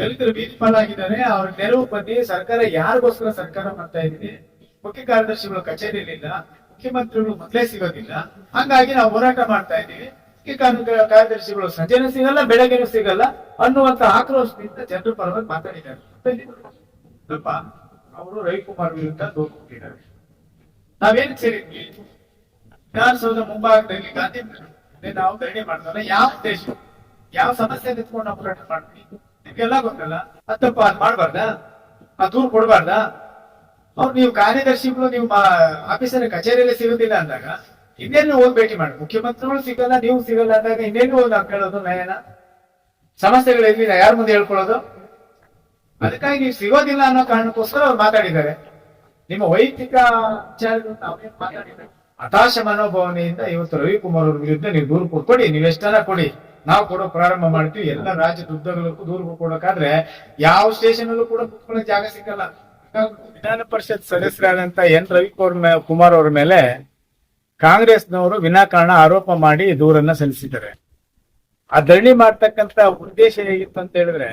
ದಲಿತರು ಬೀದಿ ಪಾಲಾಗಿದ್ದಾರೆ. ಅವ್ರ ನೆರವು ಬಂದು ಸರ್ಕಾರ ಯಾರಿಗೋಸ್ಕರ ಸರ್ಕಾರ ಮಾಡ್ತಾ ಇದ್ದೀವಿ ಮುಖ್ಯ ಕಾರ್ಯದರ್ಶಿಗಳು ಕಚೇರಿಲಿಲ್ಲ ಮುಖ್ಯಮಂತ್ರಿಗಳು ಮೊದಲೇ ಸಿಗೋದಿಲ್ಲ. ಹಂಗಾಗಿ ನಾವು ಹೋರಾಟ ಮಾಡ್ತಾ ಇದ್ದೀವಿ. ಮುಖ್ಯ ಕಾರ್ಯ- ಕಾರ್ಯದರ್ಶಿಗಳು ಸಂಜೆನೂ ಸಿಗಲ್ಲ, ಬೆಳಗ್ಗೆನು ಸಿಗಲ್ಲ ಅನ್ನುವಂತ ಆಕ್ರೋಶದಿಂದ ಜನರು ಪರವಾಗಿ ಮಾತಾಡಿದ್ದಾರೆ. ಅವರು ರವಿಕುಮಾರ್ ವಿರುದ್ಧ ದೂರು ಕೊಟ್ಟಿದ್ದಾರೆ. ನಾವೇನ್ ಸೇರಿದ್ವಿ? ವಿಧಾನಸೌಧ, ಮುಂಭಾಗದಲ್ಲಿ ಗಾಂಧಿ ನಾವು ಧರಣಿ ಮಾಡ್ತಾರೆ ಯಾವ ಉದ್ದೇಶ ಯಾವ ಸಮಸ್ಯೆ ನಿಂತ್ಕೊಂಡು ಹೋರಾಟ ಮಾಡ್ತೀವಿ? ನಿಮ್ಗೆಲ್ಲ ಗೊತ್ತಲ್ಲ? ಅತ್ತಪ್ಪ ಅದ್ ಮಾಡ್ಬಾರ್ದ? ಆ ದೂರ್ ಕೊಡ್ಬಾರ್ದ? ಅವ್ರು ನೀವು ಕಾರ್ಯದರ್ಶಿಗಳು ನೀವು ಆಫೀಸರ್ ಕಚೇರಿಯಲ್ಲಿ ಸಿಗುದಿಲ್ಲ ಅಂದಾಗ ಇನ್ನೇನು ಹೋಗಿ ಭೇಟಿ ಮಾಡಿ? ಮುಖ್ಯಮಂತ್ರಿಗಳು ಸಿಗಲ್ಲ, ನೀವು ಸಿಗಲ್ಲ ಅಂದಾಗ ಇನ್ನೇನು ಹೋಗಿ ನಾವು ಕೇಳೋದು ನಯನ? ಸಮಸ್ಯೆಗಳು ಯಾರ ಮುಂದೆ ಹೇಳ್ಕೊಳ್ಳೋದು? ಅದಕ್ಕಾಗಿ ನೀವು ಸಿಗೋದಿಲ್ಲ ಅನ್ನೋ ಕಾರಣಕ್ಕೋಸ್ಕರ ಅವ್ರು ಮಾತಾಡಿದ್ದಾರೆ. ನಿಮ್ಮ ವೈಯಕ್ತಿಕ ಮಾತಾಡಿದ್ದಾರೆ ಹತಾಶ ಮನೋಭಾವನೆಯಿಂದ ಇವತ್ತು ರವಿಕುಮಾರ್ ಅವ್ರ ವಿರುದ್ಧ ನೀವು ದೂರು ನೀವು ಎಷ್ಟನ ಕೊಡಿ. ನಾವು ಕೂಡ ಪ್ರಾರಂಭ ಮಾಡ್ತೀವಿ. ಎಲ್ಲ ರಾಜ್ಯದ ಉದ್ದಗಲಕ್ಕೂ ದೂರ ಕೊಡೋಕಾದ್ರೆ ಯಾವ ಸ್ಟೇಷನ್ ಅಲ್ಲೂ ಕೂಡ ಕುತ್ಕೊಳ್ಳೋ ಜಾಗ ಸಿಗಲ್ಲ ವಿಧಾನ ಪರಿಷತ್ ಸದಸ್ಯರಾದಂತ ಎನ್. ರವಿಕುಮಾರ್ ಕುಮಾರ್ ಅವರ ಮೇಲೆ ಕಾಂಗ್ರೆಸ್ನವರು ವಿನಾಕಾರಣ ಆರೋಪ ಮಾಡಿ ದೂರನ್ನ ಸಲ್ಲಿಸಿದ್ದಾರೆ. ಆ ಧರಣಿ ಮಾಡ್ತಕ್ಕಂತ ಉದ್ದೇಶ ಹೇಗಿತ್ತು ಅಂತ ಹೇಳಿದ್ರೆ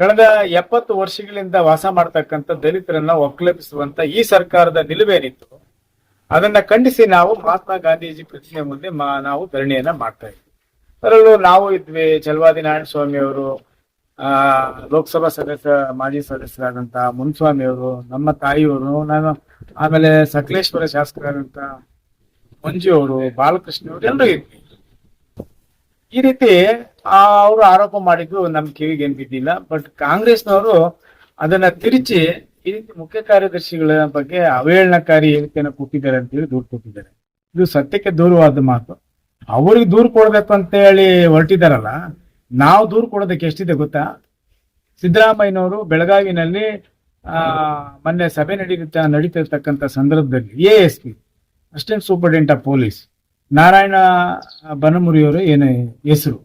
ಕಳೆದ ಎಪ್ಪತ್ತು ವರ್ಷಗಳಿಂದ ವಾಸ ಮಾಡ್ತಕ್ಕಂತ ದಲಿತರನ್ನ ಒಕ್ಕಲೆಪಿಸುವಂತ ಈ ಸರ್ಕಾರದ ನಿಲುವೇನಿತ್ತು ಅದನ್ನ ಖಂಡಿಸಿ ನಾವು ಮಹಾತ್ಮ ಗಾಂಧೀಜಿ ಪ್ರತಿಮೆ ಮುಂದೆ ನಾವು ಧರಣಿಯನ್ನ ಮಾಡ್ತಾ ಇದ್ವಿ. ಅದರಲ್ಲೂ ನಾವು ಇದ್ವಿ ಚಲವಾದಿ ನಾರಾಯಣ ಸ್ವಾಮಿ ಅವರು, ಆ, ಲೋಕಸಭಾ ಸದಸ್ಯ, ಮಾಜಿ ಸದಸ್ಯರಾದಂತ ಮುನ್ಸ್ವಾಮಿ ಅವರು, ನಮ್ಮ ತಾಯಿಯವರು ನಾನು ಆಮೇಲೆ ಸಕಲೇಶ್ವರ ಶಾಸಕರಾದಂತ ಮಂಜು ಅವರು, ಬಾಲಕೃಷ್ಣ ಅವರು ಎಲ್ಲರೂ ಇದ್ವಿ. ಈ ರೀತಿ ಅವರು ಆರೋಪ ಮಾಡಿದ್ದು ನಮ್ ಕಿವಿಗೆ ಏನ್ ಬಿದ್ದಿಲ್ಲ, ಬಟ್ ಕಾಂಗ್ರೆಸ್ನವರು ಅದನ್ನ ತಿರುಚಿ ಈ ರೀತಿ ಮುಖ್ಯ ಕಾರ್ಯದರ್ಶಿಗಳ ಬಗ್ಗೆ ಅವಹೇಳನಕಾರಿ ಹೇಳಿಕೆಯನ್ನು ಕೊಟ್ಟಿದ್ದಾರೆ ಅಂತ ಹೇಳಿ ದೂರು ಕೊಟ್ಟಿದ್ದಾರೆ. ಇದು ಸತ್ಯಕ್ಕೆ ದೂರವಾದ ಮಾತು. ಅವ್ರಿಗೆ ದೂರು ಕೊಡ್ಬೇಕು ಅಂತ ಹೇಳಿ ಹೊರಟಿದಾರಲ್ಲ, ನಾವು ದೂರು ಕೊಡೋದಕ್ಕೆ ಎಷ್ಟಿದೆ ಗೊತ್ತಾ? ಸಿದ್ದರಾಮಯ್ಯನವರು ಬೆಳಗಾವಿನಲ್ಲಿ ಮೊನ್ನೆ ಸಭೆ ನಡೀತಾ, ನಡೀತಿರ್ತಕ್ಕಂಥ ಸಂದರ್ಭದಲ್ಲಿ A S P, assistant superintendent of police, Narayana ಬನಮುರಿಯವರು ಏನು ಹೆಸರು.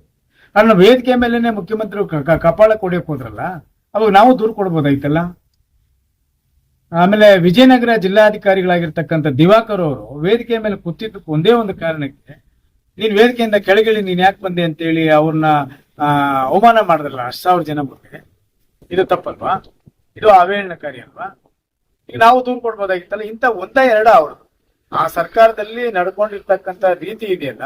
ಅಣ್ಣ ವೇದಿಕೆ ಮೇಲೆನೆ ಮುಖ್ಯಮಂತ್ರಿ ಕಪಾಳ ಕೊಡಕ್ಕೆ ಹೋದ್ರಲ್ಲ, ಅವಾಗ ನಾವು ದೂರು ಕೊಡ್ಬೋದಾಯ್ತಲ್ಲ? ಆಮೇಲೆ ವಿಜಯನಗರ ಜಿಲ್ಲಾಧಿಕಾರಿಗಳಾಗಿರ್ತಕ್ಕಂಥ ದಿವಾಕರ್ ಅವರು ವೇದಿಕೆ ಮೇಲೆ ಕೂತಿದ್ದಕ್ಕೆ ಒಂದೇ ಒಂದು ಕಾರಣಕ್ಕೆ ನೀನ್ ವೇದಿಕೆಯಿಂದ ಕೆಳಗಿಳಿ, ನೀನ್ ಯಾಕೆ ಬಂದೆ ಅಂತೇಳಿ ಅವ್ರನ್ನ ಅವಮಾನ ಮಾಡಿದ್ರಲ್ಲ ಅಷ್ಟು ಸಾವಿರ ಜನ ಮುಂದೆ ಇದು ತಪ್ಪಲ್ವಾ? ಇದು ಅವೇಳನಕಾರಿ ಅಲ್ವಾ? ಈಗ ನಾವು ದೂರು ಕೊಡ್ಬೋದಾಗಿತ್ತಲ್ಲ, ಇಂಥ ಒಂದ ಎರಡ ಅವರು. ಆ ಸರ್ಕಾರದಲ್ಲಿ ನಡ್ಕೊಂಡಿರ್ತಕ್ಕಂಥ ರೀತಿ ಇದೆಯಲ್ಲ,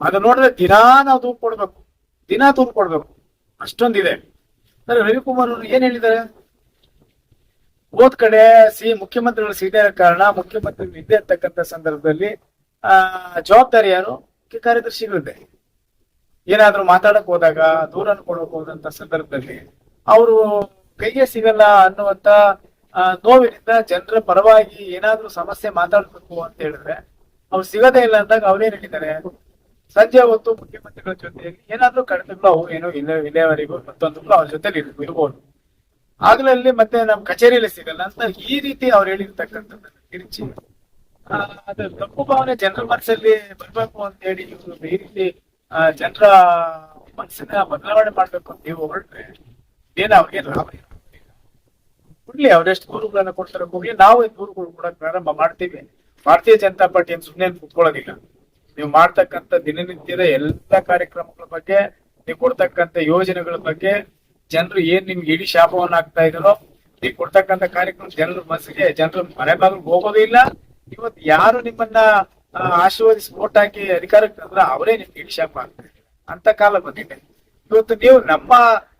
ಅದನ್ನ ನೋಡಿದ್ರೆ ದಿನಾ ನಾವು ದೂರು ಕೊಡ್ಬೇಕು. ದಿನಾ ದೂರು ಕೊಡ್ಬೇಕು. ಅಷ್ಟೊಂದಿದೆ. ಸರ್, ರವಿಕುಮಾರ್ ಅವರು ಏನ್ ಹೇಳಿದ್ದಾರೆ? ಹೋದ್ ಕಡೆ ಸಿ, ಮುಖ್ಯಮಂತ್ರಿಗಳು ಸಿಗದೇ ಕಾರಣ ಮುಖ್ಯಮಂತ್ರಿಗಳು ಇದ್ದೇ ಇರ್ತಕ್ಕಂಥ ಸಂದರ್ಭದಲ್ಲಿ, ಆ, ಜವಾಬ್ದಾರಿ ಯಾರು? ಮುಖ್ಯ ಕಾರ್ಯದರ್ಶಿಗಳಿದೆ ಏನಾದ್ರೂ ಮಾತಾಡಕ್ ಹೋದಾಗ, ದೂರನ್ನು ಕೊಡಕ್ ಹೋದಂತ ಸಂದರ್ಭದಲ್ಲಿ ಅವರು ಕೈಗೆ ಸಿಗಲ್ಲ ಅನ್ನುವಂತ ನೋವಿನಿಂದ ಜನರ ಪರವಾಗಿ ಏನಾದ್ರೂ ಸಮಸ್ಯೆ ಮಾತಾಡ್ಬೇಕು ಅಂತ ಹೇಳಿದ್ರೆ ಅವ್ರು ಸಿಗದೇ ಇಲ್ಲ ಅಂದಾಗ ಅವ್ರೇನ್ ಹೇಳಿದ್ದಾರೆ? ಸಂಜೆ ಹೊತ್ತು ಮುಖ್ಯಮಂತ್ರಿಗಳ ಜೊತೆಯಲ್ಲಿ ಏನಾದ್ರೂ ಕಡಿಮೆಗಳು ಅವು ಏನೋ ಇಲ್ಲ ಇಲ್ಲಿಯವರೆಗೂ ಮತ್ತೊಂದು ಅವ್ರ ಜೊತೆಲಿ ಇರ್ಬೋದು. ಆಗ್ಲಲ್ಲಿ ಮತ್ತೆ ನಮ್ ಕಚೇರಿಯಲ್ಲಿ ಸಿಗಲ್ಲ ಅಂತ ಈ ರೀತಿ ಅವ್ರು ಹೇಳಿರ್ತಕ್ಕಂಥದ್ದು ತಿರುಚಿ ಅದು ತಪ್ಪು ಭಾವನೆ ಜನರ ಮನಸ್ಸಲ್ಲಿ ಬರಬೇಕು ಅಂತ ಹೇಳಿ ಇವ್ರು ರೀತಿ ಜನರ ಮನಸ್ಸನ್ನ ಬದಲಾವಣೆ ಮಾಡ್ಬೇಕು ಅಂತ ನೀವು ಹೊರಟ್ರೆ ಏನ ಅವ್ರಿಗೆ ಲಾಭ ಇಲ್ಲ. ಕೊಡ್ಲಿ ಅವ್ರೆಷ್ಟು ದೂರುಗಳನ್ನ ಕೊಡ್ತಾರೆ ಹೋಗಿ, ನಾವು ಈ ದೂರುಗಳು ಕೊಡಕ್ ಪ್ರಾರಂಭ ಮಾಡ್ತೀವಿ. ಭಾರತೀಯ ಜನತಾ ಪಾರ್ಟಿ ಏನ್ ಸುಮ್ಮನೆ ಕುತ್ಕೊಳ್ಳೋದಿಲ್ಲ. ನೀವು ಮಾಡ್ತಕ್ಕಂತ ದಿನನಿತ್ಯದ ಎಲ್ಲಾ ಕಾರ್ಯಕ್ರಮಗಳ ಬಗ್ಗೆ, ನೀವು ಕೊಡ್ತಕ್ಕಂತ ಯೋಜನೆಗಳ ಬಗ್ಗೆ ಜನರು ಏನ್ ನಿಮ್ಗೆ ಇಡೀ ಶಾಪವನ್ನ ಆಗ್ತಾ ಇದಾರೋ ನೀವು ಕೊಡ್ತಕ್ಕಂತ ಕಾರ್ಯಕ್ರಮ ಜನರ ಮನಸ್ಸಿಗೆ, ಜನರ ಮನೆ ಬಾಗಿಲು ಹೋಗೋದೇ ಇಲ್ಲ. ಇವತ್ತು ಯಾರು ನಿಮ್ಮನ್ನ ಆಶೀರ್ವದಿಸಿ ವೋಟ್ ಹಾಕಿ ಅಧಿಕಾರಕ್ಕೆ ತಂದ್ರ ಅವರೇ ನಿಮ್ಗೆ ಇಡೀ ಶಾಪ ಆಗ್ತಾರೆ. ಅಂತ ಕಾಲ ಬಂದಿದೆ. ಇವತ್ತು ನೀವು ನಮ್ಮ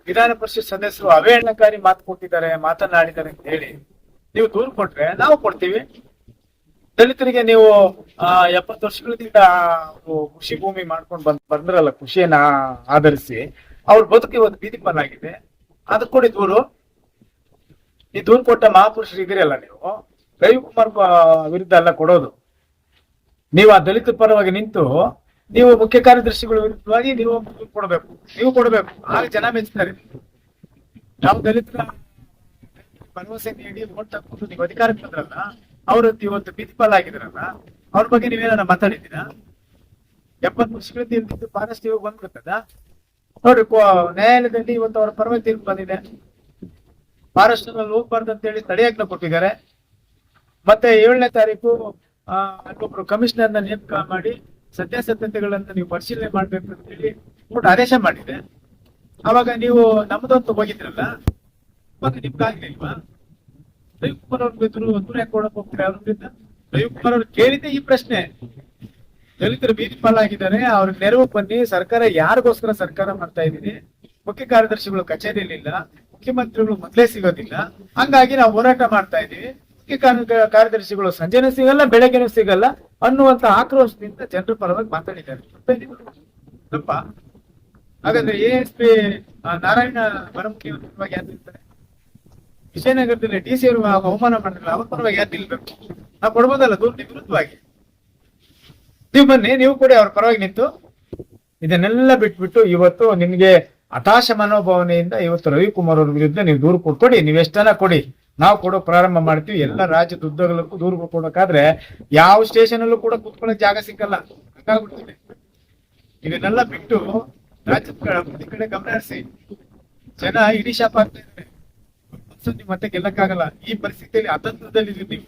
ವಿಧಾನ ಪರಿಷತ್ ಸದಸ್ಯರು ಅವಹೇಳನಕಾರಿ ಮಾತು ಕೊಟ್ಟಿದ್ದಾರೆ, ಮಾತನಾಡಿದ್ದಾರೆ ಅಂತ ಹೇಳಿ, ನೀವು ದೂರು ಕೊಟ್ರೆ ನಾವು ಕೊಡ್ತೀವಿ. ದಲಿತರಿಗೆ ನೀವು ಎಪ್ಪತ್ತು ವರ್ಷಗಳಿಂದ ಕೃಷಿ ಭೂಮಿ ಮಾಡ್ಕೊಂಡು ಬಂದ್, ಬಂದ್ರಲ್ಲ, ಕೃಷಿಯನ್ನ ಆಧರಿಸಿ, ಅವ್ರ ಬದುಕು ಇವತ್ತು ಬೀದಿ ಪಾಲಾಗಿದೆ ಅದಕ್ಕೆ ಕೊಡಿ ದೂರು. ಈ ದೂರು ಕೊಟ್ಟ ಮಹಾಪುರುಷರು ಇದ್ದೀರಲ್ಲ ನೀವು? ಬ- ವಿರುದ್ಧ ಎಲ್ಲ ಕೊಡೋದು. ನೀವು ಆ ದಲಿತ ಪರವಾಗಿ ನಿಂತು ನೀವು ಮುಖ್ಯ ಕಾರ್ಯದರ್ಶಿಗಳ ವಿರುದ್ಧವಾಗಿ ನೀವು ಕೊಡಬೇಕು. ನೀವು ಕೊಡಬೇಕು. ಆಗ ಜನ ಮೆಚ್ಚುತ್ತಾರೆ ನಾವು ದಲಿತರ ಭರವಸೆ ನೀಡಿ ಓಟ್ ತಕ್ಕೊಂಡು ನೀವು ಅಧಿಕಾರಕ್ಕೆ ಬಂದ್ರಲ್ಲ ಅವರು ಇವತ್ತು ಬೀದಿಪಾಲ್ ಆಗಿದ್ರಲ್ಲ, ಅವ್ರ ಬಗ್ಗೆ ನೀವೇನ ಮಾತಾಡಿದ್ದೀರಾ? ಎಪ್ಪತ್ ವರ್ಷಗಳಿಂದ ಇರ್ತಿದ್ದು ಫಾರೆಸ್ಟ್ ಇವಾಗ ಬಂದ್ಬಿಡ್ತದ. ನೋಡ್ರಿ ನ್ಯಾಯಾಲಯದಲ್ಲಿ ಇವತ್ತು ಅವರ ಪರವಾಗಿ ತೀರ್ಪು ಬಂದಿದೆ. ಫಾರೆಸ್ಟ್ ಹೋಗ್ಬಾರ್ದು ಅಂತ ಹೇಳಿ ತಡೆಯಾಜ್ಞೆ ಕೊಟ್ಟಿದ್ದಾರೆ. ಮತ್ತೆ ಏಳನೇ ತಾರೀಕು ಅಲ್ಲೊಬ್ರು ಕಮಿಷನರ್ನ ನೇಮಕ ಮಾಡಿ ಸತ್ಯಾಸತ್ಯತೆಗಳನ್ನ ನೀವು ಪರಿಶೀಲನೆ ಮಾಡ್ಬೇಕು ಅಂತ ಹೇಳಿ ಕೋರ್ಟ್ ಆದೇಶ ಮಾಡಿದೆ. ಅವಾಗ ನೀವು ನಮ್ದಂತೂ ಹೋಗಿದ್ರಲ್ಲ, ಮತ್ತೆ ನಿಮ್ಗೆ ಆಗ್ಲಿಲ್ವಾ ಅವ್ರ ಬಿದ್ರು ದೂರ ಕೊಡಕ್ ಹೋಗ್ತೀರಾ ಅವ್ರ ವಿರುದ್ಧ ರವಿಕುಮಾರ್ ಅವ್ರು ಕೇಳಿದ್ದೆ ಈ ಪ್ರಶ್ನೆ. ದಲಿತರು ಬೀದಿ ಪಾಲಾಗಿದ್ದಾರೆ, ಅವ್ರಿಗೆ ನೆರವು ಬನ್ನಿ, ಸರ್ಕಾರ ಯಾರಿಗೋಸ್ಕರ ಸರ್ಕಾರ ಮಾಡ್ತಾ ಇದೀನಿ ಮುಖ್ಯ ಕಾರ್ಯದರ್ಶಿಗಳು ಕಚೇರಿಯಲ್ಲಿ ಇಲ್ಲ, ಮುಖ್ಯಮಂತ್ರಿಗಳು ಮೊದಲೇ ಸಿಗೋದಿಲ್ಲ. ಹಂಗಾಗಿ ನಾವು ಹೋರಾಟ ಮಾಡ್ತಾ ಇದೀವಿ ಮುಖ್ಯ ಕಾರ್ಯ- ಕಾರ್ಯದರ್ಶಿಗಳು ಸಂಜೆನೂ ಸಿಗಲ್ಲ ಬೆಳಗ್ಗೆನೂ ಸಿಗಲ್ಲ ಅನ್ನುವಂತ ಆಕ್ರೋಶದಿಂದ ಜನರ ಪರವಾಗಿ ಮಾತಾಡಿದ್ದಾರೆ. ತಪ್ಪ ಹಾಗಾದ್ರೆ A S P Narayana Baramukhi ಪರವಾಗಿ ಯಾರು ನಿಲ್ತಾರೆ? ವಿಜಯನಗರದಲ್ಲಿ ಡಿ ಸಿ ಅವರು ಅವಮಾನ ಮಾಡಿದ್ರೆ ಅವ್ರ ಪರವಾಗಿ ಯಾರು ನಿಲ್ಬೇಕು? ನಾವು ಕೊಡ್ಬೋದಲ್ಲ ದೂರ ವಿರುದ್ಧವಾಗಿ. ನೀವು ಬನ್ನಿ ನೀವು ಕೂಡ ಅವ್ರ ಪರವಾಗಿ ನಿಂತು. ಇದನ್ನೆಲ್ಲ ಬಿಟ್ಬಿಟ್ಟು ಇವತ್ತು ನಿಮ್ಗೆ ಹತಾಶ ಮನೋಭಾವನೆಯಿಂದ ಇವತ್ತು ರವಿಕುಮಾರ್ ಅವ್ರ ವಿರುದ್ಧ ನೀವು ದೂರು ಕೊಟ್ಕೊಡಿ ನೀವು ಎಷ್ಟನ ಕೊಡಿ. ನಾವು ಕೊಡೋ ಪ್ರಾರಂಭ ಮಾಡ್ತೀವಿ. ಎಲ್ಲ ರಾಜ್ಯದ ಉದ್ದಗಲಕ್ಕೂ ದೂರು ಕೊಡೋಕಾದ್ರೆ ಯಾವ ಸ್ಟೇಷನ್ ಅಲ್ಲೂ ಕೂಡ ಕುತ್ಕೊಳ್ಳೋಕೆ ಜಾಗ ಸಿಕ್ಕಲ್ಲ. ಹಂಗಾಗ್ಬಿಡ್ತದೆ. ಇದನ್ನೆಲ್ಲ ಬಿಟ್ಟು ರಾಜ್ಯದ ಕಡೆ ಗಮನ ಹರಿಸಿ ಜನ ಇಡೀ ಶಾಪ ಆಗ್ತಾ ಇದ್ದಾರೆ. ಮತ್ತೆ ಗೆಲ್ಲಕ್ಕಾಗಲ್ಲ. ಈ ಪರಿಸ್ಥಿತಿಯಲ್ಲಿ ಅತಂತ್ರದಲ್ಲಿ ನೀವು.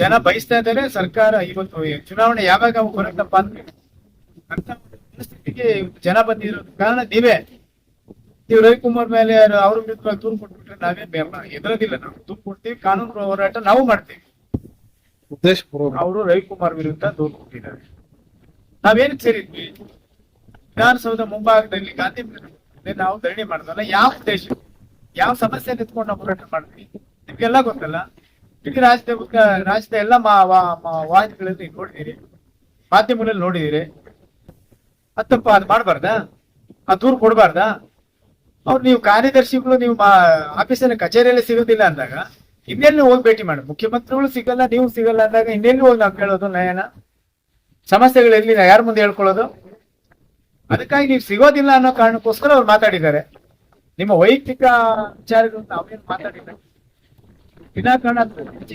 ಜನ ಬಯಸ್ತಾ ಇದ್ದಾರೆ. ಸರ್ಕಾರ ಇವತ್ತು ಚುನಾವಣೆ ಯಾವಾಗ ಬರುತ್ತಪ್ಪ ಅಂದ್ರೆ ಅಂತ ಪರಿಸ್ಥಿತಿಗೆ ಜನ ಬಂದಿರೋ ಕಾರಣ ನೀವೇ. ನೀವು ರವಿಕುಮಾರ್ ಮೇಲೆ ಅವ್ರ ವಿರುದ್ಧ ದೂರು ಕೊಟ್ಬಿಟ್ರೆ ನಾವೇನ್ ಬೇಡ. ಎದುರೋದಿಲ್ಲ ನಾವು. ದೂರು ಕೊಡ್ತೀವಿ ಕಾನೂನು ಹೋರಾಟ ನಾವು ಮಾಡ್ತೀವಿ. ಉದ್ದೇಶ ಅವರು ರವಿಕುಮಾರ್ ವಿರುದ್ಧ ದೂರು ಕೊಟ್ಟಿದ್ದಾರೆ. ನಾವೇನ್ ಸೇರಿದ್ವಿ? ವಿಧಾನಸೌಧ ಮುಂಭಾಗದಲ್ಲಿ ಗಾಂಧಿ ನಾವು ಧರಣಿ ಮಾಡಿದ್ವಲ್ಲ ಯಾವ ಉದ್ದೇಶ? ಯಾವ ಸಮಸ್ಯೆ ನಿಂತ್ಕೊಂಡು ನಾವು ಹೋರಾಟ ಮಾಡ್ತೀವಿ ನಿಮ್ಗೆಲ್ಲ ಗೊತ್ತಲ್ಲ? ಇಡೀ ರಾಜ್ಯದ ರಾಜ್ಯದ ಎಲ್ಲ ವಾಹಿನಿಗಳಲ್ಲಿ ನೋಡಿದಿರಿ. ಮಾಧ್ಯಮಗಳಲ್ಲಿ ನೋಡಿದಿರಿ. ಅತ್ತಪ್ಪ ಅದು ಮಾಡಬಾರ್ದಾ? ಆ ದೂರು ಕೊಡಬಾರ್ದಾ? ಅವ್ರು ನೀವು ಕಾರ್ಯದರ್ಶಿಗಳು, ನೀವು ಆಫೀಸಿನ ಕಚೇರಿಯಲ್ಲಿ ಸಿಗೋದಿಲ್ಲ ಅಂದಾಗ, ಇನ್ನೆಲ್ಲಿ ಹೋಗಿ ಭೇಟಿ ಮಾಡಿ ಮುಖ್ಯಮಂತ್ರಿಗಳು ಸಿಗಲ್ಲ, ನೀವು ಸಿಗಲ್ಲ ಅಂದಾಗ ಇನ್ನೆಲ್ಲಿ ಹೋಗಿ ನಾವು ಕೇಳೋದು ನಯನ? ಸಮಸ್ಯೆಗಳು ಎಲ್ಲಿ ಯಾರ ಮುಂದೆ ಹೇಳ್ಕೊಳ್ಳೋದು? ಅದಕ್ಕಾಗಿ ನೀವು ಸಿಗೋದಿಲ್ಲ ಅನ್ನೋ ಕಾರಣಕ್ಕೋಸ್ಕರ ಅವ್ರು ಮಾತಾಡಿದ್ದಾರೆ. ನಿಮ್ಮ ವೈಯಕ್ತಿಕ ವಿಚಾರಗಳು ನಾವೇನು ಮಾತಾಡಿಲ್ಲ. ವಿನಾಕಾರಣ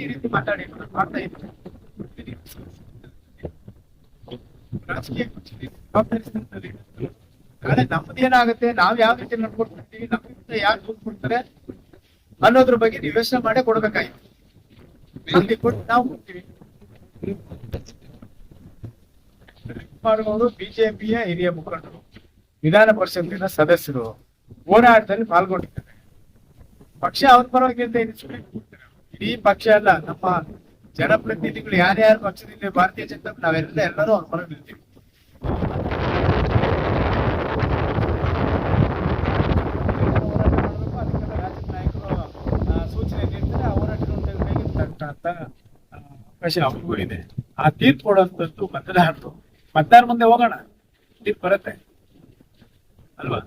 ಈ ರೀತಿ ಮಾತಾಡಿ ಮಾಡ್ತಾ ಪಕ್ಷದಲ್ಲಿ ನಮ್ದು ಏನಾಗುತ್ತೆ? ನಾವ್ ಯಾವ ರೀತಿ ನಡ್ಕೊಡ್ತೀವಿ ನಮ್ಮ ಯಾರು ದೂರು ಕೊಡ್ತಾರೆ ಅನ್ನೋದ್ರ ಬಗ್ಗೆ ನೀವು ಯೋಚನೆ ಮಾಡೇ ಕೊಡ್ಬೇಕಾಯ್ತು ಕೊಟ್ಟು ನಾವು ಕೊಡ್ತೀವಿ. ಮಾಡುವವರು ಬಿಜೆಪಿಯ ಹಿರಿಯ ಮುಖಂಡರು, ವಿಧಾನ ಪರಿಷತ್ತಿನ ಸದಸ್ಯರು ಹೋರಾಟದಲ್ಲಿ ಪಾಲ್ಗೊಂಡಿದ್ದಾರೆ. ಪಕ್ಷ ಅವ್ರ ಪರವಾಗಿ ಅಂತ. ಇಡೀ ಪಕ್ಷ ಅಲ್ಲ, ನಮ್ಮ ಜನಪ್ರತಿನಿಧಿಗಳು ಯಾರ್ಯಾರು ಪಕ್ಷದಿಂದ, ಭಾರತೀಯ ಜನತಾ ನಾವೆಲ್ಲ ಎಲ್ಲರೂ ಅವ್ರ ಪರವಾಗಿ ಆ, ಅವಕಾಶ ಅವ್ರಿಗೂ ಇದೆ ಆ ತೀರ್ಪು ಕೊಡುವಂಥದ್ದು ಮತದಾರರು ಮತದಾರ ಮುಂದೆ ಹೋಗೋಣ. ತೀರ್ಪು ಬರುತ್ತೆ. ಅಲ್ವಾ?